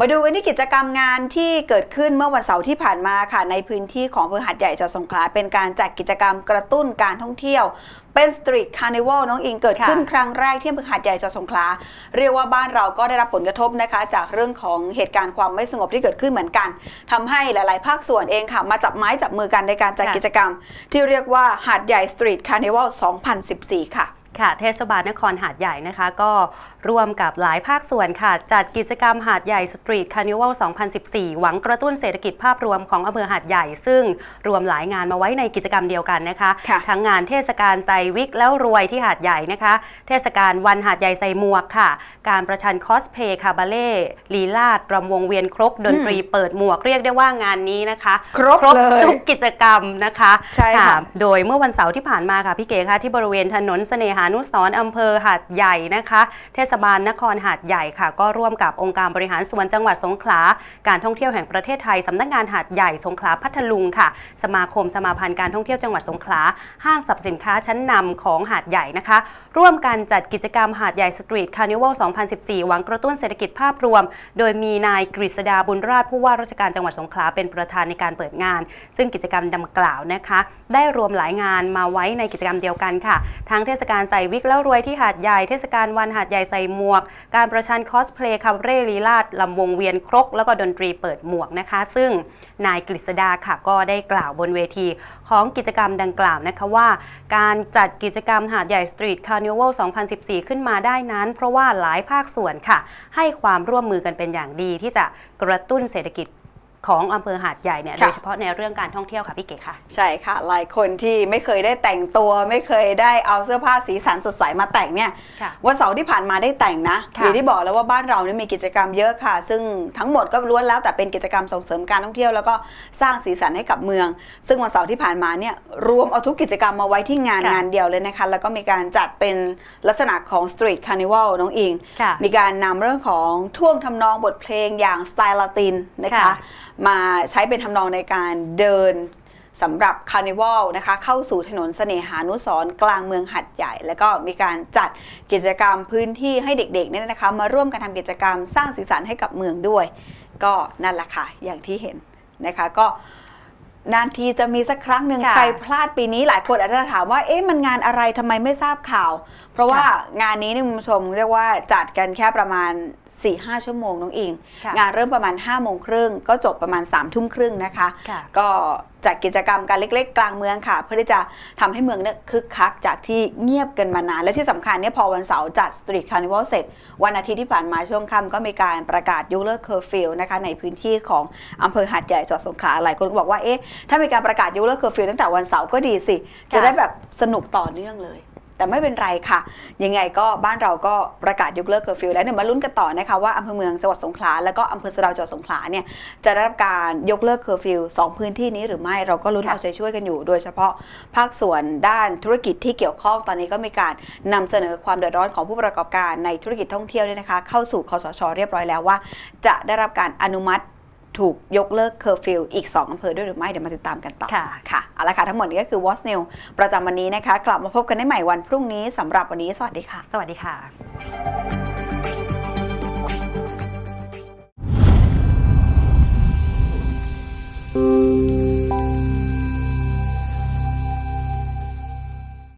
มาดูกันที่กิจกรรมงานที่เกิดขึ้นเมื่อวันเสาร์ที่ผ่านมาค่ะ ในพื้นที่ของอำเภอหาดใหญ่จังหวัดสงขลาเป็นการจัดกิจกรรมกระตุ้นการท่องเที่ยวเป็นสตรีทคาร์นิวัลน้องอิงเกิดขึ้นค่ะครั้งแรกที่อำเภอหาดใหญ่จังหวัดสงขลาเรียกว่าบ้านเราก็ได้รับผลกระทบนะคะ จากเรื่องของเหตุการณ์ความไม่สงบที่เกิดขึ้นเหมือนกันทำให้หลาย ๆ ภาคส่วนเองค่ะ มาจับไม้จับมือกันในการจัดค่ะกิจกรรม ที่เรียกว่าหาดใหญ่สตรีทคาร์นิวัล2014 ค่ะ ค่ะเทศบาลนครหาดใหญ่นะคะ ก็ร่วมกับหลายภาคส่วนค่ะ จัดกิจกรรมหาดใหญ่สตรีทคาร์นิวัล 2014 หวังกระตุ้นเศรษฐกิจภาพรวมของอำเภอหาดใหญ่ ซึ่งรวมหลายงานมาไว้ในกิจกรรมเดียวกันนะคะค่ะทั้งงานเทศกาลใส่วิกแล้วรวยที่หาดใหญ่นะคะ เทศกาลวันหาดใหญ่ใส่หมวกค่ะ การประชันคอสเพลย์คาบาเล่ลีลาดรำวงเวียนครกดนตรีเปิดหมวกเรียกได้ว่างานนี้นะคะ ครบเลยทุกกิจกรรมนะคะใช่ค่ะโดยเมื่อวันเสาร์ที่ผ่านมาค่ะพี่เก๋ค่ะที่บริเวณถนนเสน่หานุสรอำเภอหาดใหญ่นะคะ เทศบาลนครหาดใหญ่ค่ะ ก็ร่วมกับองค์การบริหารส่วนจังหวัดสงขลา การท่องเที่ยวแห่งประเทศไทยสำนักงานหาดใหญ่สงขลาพัทลุงค่ะ สมาคมสมาพันธ์การท่องเที่ยวจังหวัดสงขลา ห้างสรรพสินค้าชั้นนำของหาดใหญ่นะคะ ร่วมกันจัดกิจกรรมหาดใหญ่สตรีทคาร์นิวัล2014 หวังกระตุ้นเศรษฐกิจภาพรวม โดยมีนายกฤษดาบุญราชผู้ว่าราชการจังหวัดสงขลาเป็นประธานในการเปิดงาน ซึ่งกิจกรรมดังกล่าวนะคะ ได้รวมหลายงานมาไว้ในกิจกรรมเดียวกันค่ะ ทั้งเทศกาลใส่วิกแล้วรวยที่หาดใหญ่เทศกาลวันหาดใหญ่ใส่หมวก การประชันคอสเพลย์คาเร่ลีลาดลำวงเวียนครก แล้วก็ดนตรีเปิดหมวกนะคะ ซึ่งนายกฤษดาค่ะก็ได้กล่าวบนเวทีของกิจกรรมดังกล่าวนะคะว่า การจัดกิจกรรมหาดใหญ่สตรีทคาร์นิวัล2014 ขึ้นมาได้นั้น เพราะว่าหลายภาคส่วนค่ะ ให้ความร่วมมือกันเป็นอย่างดีที่จะกระตุ้นเศรษฐกิจ ของอำเภอหาดใหญ่เนี่ยค่ะโดยเฉพาะในเรื่องการท่องเที่ยวค่ะพี่เก๋ค่ะ ใช่ค่ะ หลายคนที่ไม่เคยได้แต่งตัว ไม่เคยได้เอาเสื้อผ้าสีสันสดใสมาแต่งเนี่ยค่ะวันเสาร์ที่ผ่านมาได้แต่งนะค่ะอย่างที่บอกแล้วว่าบ้านเราเนี่ยมีกิจกรรมเยอะค่ะ ซึ่งทั้งหมดก็ล้วนแล้วแต่เป็นกิจกรรมส่งเสริมการท่องเที่ยวแล้วก็สร้างสีสันให้กับเมือง ซึ่งวันเสาร์ที่ผ่านมาเนี่ยรวมเอาทุกกิจกรรมมาไว้ที่งานค่ะงานเดียวเลยนะคะแล้วก็มีการจัดเป็นลักษณะของสตรีทคาร์นิวัลน้องอิงค่ะมีการนำเรื่องของท่วงทำนองบทเพลงอย่างสไตล์ลาตินนะคะค่ะมาใช้เป็นทำนองในการเดินสำหรับคาร์นิวัลนะคะเข้าสู่ถนนเสน่หานุสรกลางเมืองหัดใหญ่ แล้วก็มีการจัดกิจกรรมพื้นที่ให้เด็กๆเนี่ยนะคะมาร่วมกันทำกิจกรรมสร้างสีสันให้กับเมืองด้วย ก็นั่นแหละค่ะอย่างที่เห็นนะคะก็ นานทีจะมีสักครั้งหนึ่งค่ะใครพลาดปีนี้หลายคนอาจจะถามว่าเอ๊ะมันงานอะไรทำไมไม่ทราบข่าว เพราะว่าค่ะงานนี้นี่คุณผู้ชมเรียกว่าจัดกันแค่ประมาณ 4-5 ชั่วโมงน้องอิง ค่ะ งานเริ่มประมาณ5โมงครึ่งก็จบประมาณ3ามทุ่มครึ่งนะคะ ค่ะ ก็จัดกิจกรรมการเล็ก ๆ กลางเมืองค่ะ เพื่อที่จะทำให้เมืองเนี่ยคึกคักจากที่เงียบกันมานาน และที่สำคัญเนี่ยพอวันเสาร์จัดสตรีทคาร์นิวัลเสร็จ วันอาทิตย์ที่ผ่านมาช่วงค่ำก็มีการประกาศยกเลิกเคอร์ฟิวนะคะในพื้นที่ของอำเภอหาดใหญ่จังหวัดสงขลาหลายคนก็บอกว่าเอ๊ะถ้ามีการประกาศยกเลิกเคอร์ฟิวตั้งแต่วันเสาร์ก็ดีสิ จะได้แบบสนุกต่อเนื่องเลย แต่ไม่เป็นไรค่ะ ยังไงก็บ้านเราก็ประกาศยกเลิกเคอร์ฟิวแล้วเดี๋ยวมาลุ้นกันต่อนะคะว่าอำเภอเมืองจังหวัดสงขลาแล้วก็อำเภอสะเดาวจังหวัดสงขลาเนี่ยจะได้รับการยกเลิกเคอร์ฟิวสองพื้นที่นี้หรือไม่เราก็ลุ้นค่ะเอาใจช่วยกันอยู่ โดยเฉพาะภาคส่วนด้านธุรกิจที่เกี่ยวข้องตอนนี้ก็มีการนำเสนอความเดือดร้อนของผู้ประกอบการในธุรกิจท่องเที่ยวเนี่ยนะคะ เข้าสู่คสชเรียบร้อยแล้วว่า จะได้รับการอนุมัติ ถูกยกเลิกเคอร์ฟิวอีก 2อำเภอด้วยหรือไม่เดี๋ยวมาติดตามกันต่อค่ะค่ะเอาละค่ะ ทั้งหมดนี้ก็คือ What's New ประจำวันนี้นะคะ กลับมาพบกันได้ใหม่วันพรุ่งนี้สำหรับวันนี้สวัสดีค่ะ สวัสดีค่ะ